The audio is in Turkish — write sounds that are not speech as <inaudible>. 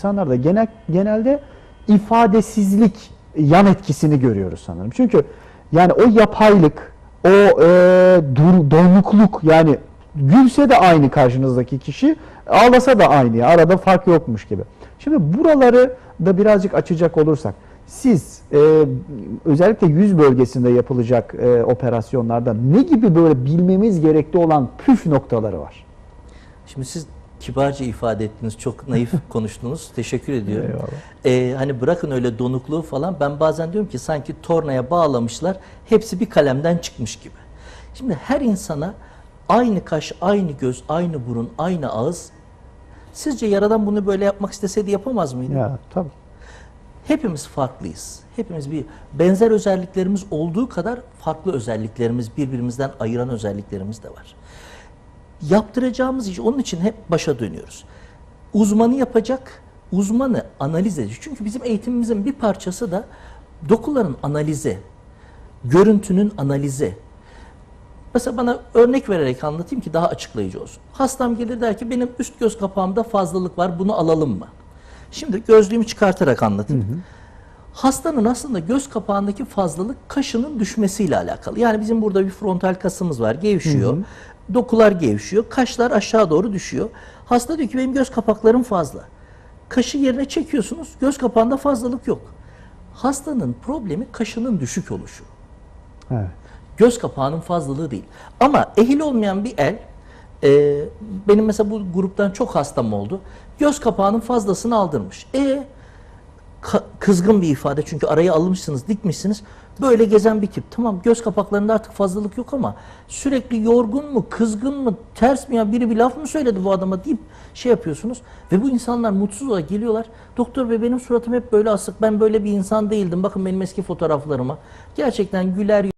İnsanlarda genel, genelde ifadesizlik yan etkisini görüyoruz sanırım. Çünkü yani o yapaylık, o e, dur, donukluk yani gülse de aynı karşınızdaki kişi, ağlasa da aynı. Arada fark yokmuş gibi. Şimdi buraları da birazcık açacak olursak, siz e, özellikle yüz bölgesinde yapılacak e, operasyonlarda ne gibi böyle bilmemiz gerekli olan püf noktaları var? Şimdi siz kibarca ifade ettiniz, çok naif <laughs> konuştunuz. Teşekkür ediyorum. Eyvallah. Ee, hani bırakın öyle donukluğu falan. Ben bazen diyorum ki sanki tornaya bağlamışlar. Hepsi bir kalemden çıkmış gibi. Şimdi her insana aynı kaş, aynı göz, aynı burun, aynı ağız. Sizce Yaradan bunu böyle yapmak isteseydi yapamaz mıydı? Ya tabii. Hepimiz farklıyız. Hepimiz bir benzer özelliklerimiz olduğu kadar farklı özelliklerimiz, birbirimizden ayıran özelliklerimiz de var. Yaptıracağımız iş onun için hep başa dönüyoruz. Uzmanı yapacak, uzmanı analiz edecek. Çünkü bizim eğitimimizin bir parçası da dokuların analizi, görüntünün analizi. Mesela bana örnek vererek anlatayım ki daha açıklayıcı olsun. Hastam gelir der ki benim üst göz kapağımda fazlalık var bunu alalım mı? Şimdi gözlüğümü çıkartarak anlatayım. Hastanın aslında göz kapağındaki fazlalık kaşının düşmesiyle alakalı. Yani bizim burada bir frontal kasımız var, gevşiyor. Dokular gevşiyor, kaşlar aşağı doğru düşüyor. Hasta diyor ki benim göz kapaklarım fazla. Kaşı yerine çekiyorsunuz, göz kapağında fazlalık yok. Hastanın problemi kaşının düşük oluşu. Evet. Göz kapağının fazlalığı değil. Ama ehil olmayan bir el, e, benim mesela bu gruptan çok hastam oldu. Göz kapağının fazlasını aldırmış. E kızgın bir ifade çünkü araya almışsınız, dikmişsiniz. Böyle gezen bir tip. Tamam göz kapaklarında artık fazlalık yok ama sürekli yorgun mu, kızgın mı, ters mi ya biri bir laf mı söyledi bu adama deyip şey yapıyorsunuz. Ve bu insanlar mutsuz olarak geliyorlar. Doktor bey benim suratım hep böyle asık. Ben böyle bir insan değildim. Bakın benim eski fotoğraflarıma. Gerçekten güler